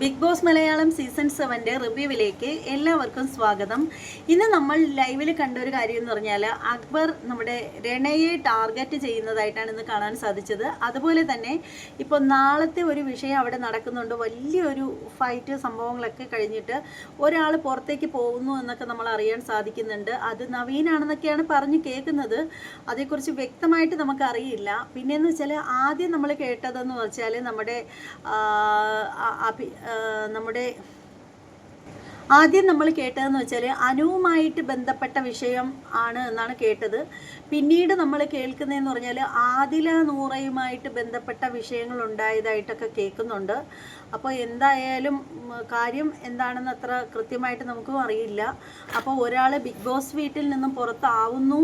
Big Boss Malayalam season സെവന്റെ റിവ്യൂവിലേക്ക് എല്ലാവർക്കും സ്വാഗതം. ഇന്ന് നമ്മൾ ലൈവിൽ കണ്ട ഒരു കാര്യം എന്ന് പറഞ്ഞാൽ അക്ബർ നമ്മുടെ രണയെ ടാർഗറ്റ് ചെയ്യുന്നതായിട്ടാണ് ഇന്ന് കാണാൻ സാധിച്ചത്. അതുപോലെ തന്നെ ഇപ്പോൾ നാളത്തെ ഒരു വിഷയം അവിടെ നടക്കുന്നുണ്ട്. വലിയൊരു ഫൈറ്റ് സംഭവങ്ങളൊക്കെ കഴിഞ്ഞിട്ട് ഒരാൾ പുറത്തേക്ക് പോകുന്നു എന്നൊക്കെ നമ്മൾ അറിയാൻ സാധിക്കുന്നുണ്ട്. അത് നവീനാണെന്നൊക്കെയാണ് പറഞ്ഞു കേൾക്കുന്നത്. അതേക്കുറിച്ച് വ്യക്തമായിട്ട് നമുക്കറിയില്ല. പിന്നെയെന്ന് വെച്ചാൽ ആദ്യം നമ്മൾ കേട്ടതെന്ന് വെച്ചാൽ നമ്മുടെ നമ്മുടെ ആദ്യം നമ്മൾ കേട്ടതെന്ന് വെച്ചാൽ അനുവുമായിട്ട് ബന്ധപ്പെട്ട വിഷയം ആണ് എന്നാണ് കേട്ടത്. പിന്നീട് നമ്മൾ കേൾക്കുന്നതെന്ന് പറഞ്ഞാൽ ആദില നൂറയുമായിട്ട് ബന്ധപ്പെട്ട വിഷയങ്ങൾ ഉണ്ടായതായിട്ടൊക്കെ കേൾക്കുന്നുണ്ട്. അപ്പോൾ എന്തായാലും കാര്യം എന്താണെന്ന് അത്ര കൃത്യമായിട്ട് നമുക്കും അറിയില്ല. അപ്പോൾ ഒരാൾ ബിഗ് ബോസ് വീട്ടിൽ നിന്നും പുറത്താവുന്നു.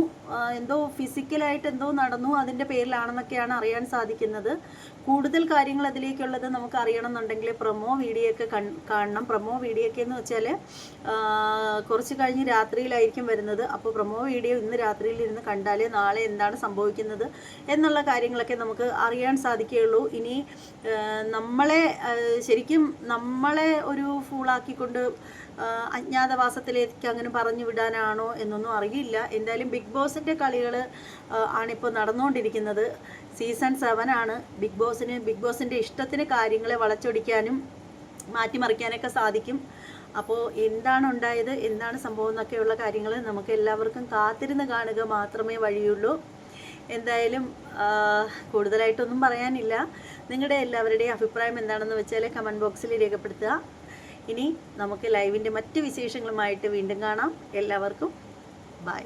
എന്തോ ഫിസിക്കലായിട്ട് എന്തോ നടന്നു അതിന്റെ പേരിലാണെന്നൊക്കെയാണ് അറിയാൻ സാധിക്കുന്നത്. കൂടുതൽ കാര്യങ്ങൾ അതിലേക്കുള്ളത് നമുക്ക് അറിയണമെന്നുണ്ടെങ്കിൽ പ്രൊമോ വീഡിയോ ഒക്കെ കാണണം. പ്രൊമോ വീഡിയോ ഒക്കെ എന്ന് വെച്ചാൽ കുറച്ച് കഴിഞ്ഞ് രാത്രിയിലായിരിക്കും വരുന്നത്. അപ്പോൾ പ്രൊമോ വീഡിയോ ഇന്ന് രാത്രിയിൽ ഇരുന്ന് കണ്ടാലേ നാളെ എന്താണ് സംഭവിക്കുന്നത് എന്നുള്ള കാര്യങ്ങളൊക്കെ നമുക്ക് അറിയാൻ സാധിക്കുകയുള്ളൂ. ഇനി നമ്മളെ ശരിക്കും നമ്മളെ ഒരു ഫൂളാക്കിക്കൊണ്ട് അജ്ഞാതവാസത്തിലേക്ക് അങ്ങനെ പറഞ്ഞു വിടാനാണോ എന്നൊന്നും അറിയില്ല. എന്തായാലും ബിഗ് ബോസിന്റെ കളികൾ ആണിപ്പോൾ നടന്നുകൊണ്ടിരിക്കുന്നത് സീസൺ സെവൻ ആണ് ബിഗ് ബോസിന് ബിഗ് ബോസിന്റെ ഇഷ്ടത്തിന് കാര്യങ്ങളെ വളച്ചൊടിക്കാനും മാറ്റിമറിക്കാനൊക്കെ സാധിക്കും. അപ്പോൾ എന്താണ് ഉണ്ടായത് എന്താണ് സംഭവം എന്നൊക്കെയുള്ള കാര്യങ്ങൾ നമുക്ക് എല്ലാവർക്കും കാത്തിരുന്ന് കാണുക മാത്രമേ വഴിയുള്ളൂ. എന്തായാലും കൂടുതലായിട്ടൊന്നും പറയാനില്ല. നിങ്ങളുടെ എല്ലാവരുടെയും അഭിപ്രായം എന്താണെന്ന് വെച്ചാൽ കമന്റ് ബോക്സിൽ രേഖപ്പെടുത്തുക. ഇനി നമുക്ക് ലൈവിന്റെ മറ്റ് വിശേഷങ്ങളുമായിട്ട് വീണ്ടും കാണാം. എല്ലാവർക്കും ബൈ